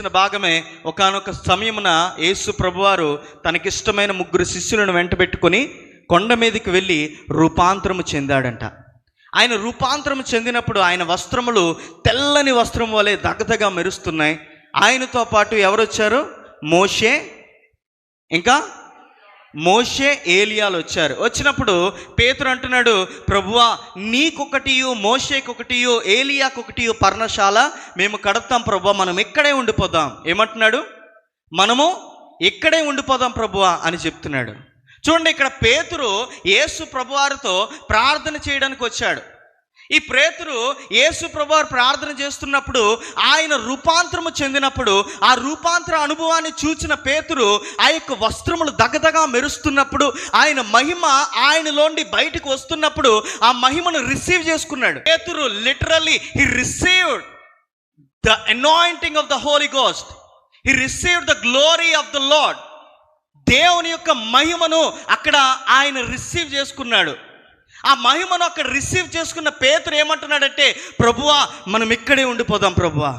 భాగమే ఒకానొక సమయమున యేసు ప్రభువారు తనకిష్టమైన ముగ్గురు శిష్యులను వెంట పెట్టుకొని కొండ మీదకి వెళ్ళి రూపాంతరము చెందాడంట. ఆయన రూపాంతరం చెందినప్పుడు ఆయన వస్త్రములు తెల్లని వస్త్రం వలె దగదగా మెరుస్తున్నాయి. ఆయనతో పాటు ఎవరు వచ్చారు మోషే ఇంకా మోషే ఏలియాలు వచ్చారు వచ్చినప్పుడు పేతురు అంటున్నాడు ప్రభువా నీకొకటియు మోషేకొకటియు ఏలియాకొకటియు పర్ణశాల మేము కడతాం ప్రభువా మనం ఇక్కడే ఉండిపోదాం. ఏమంటున్నాడు? మనము ఇక్కడే ఉండిపోదాం ప్రభువా అని చెప్తున్నాడు. చూడండి ఇక్కడ పేతురు యేసు ప్రభువారితో ప్రార్థన చేయడానికి వచ్చాడు ఈ ప్రేతుడు యేసు ప్రభువారు ప్రార్థన చేస్తున్నప్పుడు ఆయన రూపాంతరము చెందినప్పుడు ఆ రూపాంతర అనుభవాన్ని చూచిన పేతురు ఆ యొక్క వస్త్రములు దగదగా మెరుస్తున్నప్పుడు ఆయన మహిమ ఆయనలోండి బయటకు వస్తున్నప్పుడు ఆ మహిమను రిసీవ్ చేసుకున్నాడు. పేతురు literally he received the anointing of the holy ghost he received the glory of the lord దేవుని యొక్క మహిమను అక్కడ ఆయన రిసీవ్ చేసుకున్నాడు. ఆ మహిమను అక్కడ రిసీవ్ చేసుకున్న పేతురు ఏమంటున్నాడంటే ప్రభువా మనం ఇక్కడే ఉండిపోదాం ప్రభువా.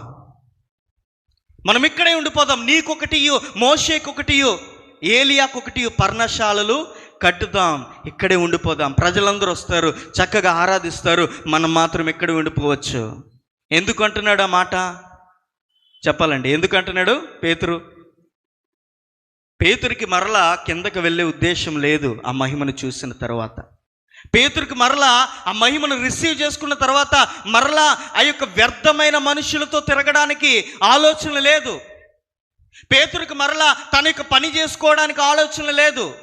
మనం ఇక్కడే ఉండిపోదాం. నీకొకటియు మోషేకొకటి ఏలియాకొకటి పర్ణశాలలు కట్టుదాం. ఇక్కడే ఉండిపోదాం. ప్రజలందరూ వస్తారు. చక్కగా ఆరాధిస్తారు. మనం మాత్రం ఇక్కడే ఉండిపోవచ్చు. ఎందుకు అంటున్నాడు ఆ మాట? చెప్పాలండి. ఎందుకు అంటున్నాడు పేతురు? పేతురికి మరలా కిందకు వెళ్ళే ఉద్దేశం లేదు ఆ మహిమను చూసిన తర్వాత. పేతురికి మరలా ఆ మహిమను రిసీవ్ చేసుకున్న తర్వాత మరలా ఆ యొక్క వ్యర్థమైన మనుషులతో తిరగడానికి ఆలోచన లేదు. పేతురికి మరలా తన యొక్క పని చేసుకోవడానికి ఆలోచన లేదు.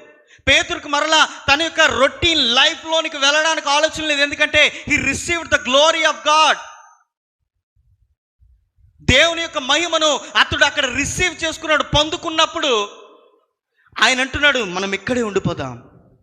పేతురికి మరలా తన యొక్క రొటీన్ లైఫ్లోనికి వెళ్ళడానికి ఆలోచన లేదు. ఎందుకంటే he received the glory of god దేవుని యొక్క మహిమను అతడు అక్కడ రిసీవ్ చేసుకున్నాడు పొందుకున్నప్పుడు ఆయన అంటున్నాడు మనం ఇక్కడే ఉండిపోదాం.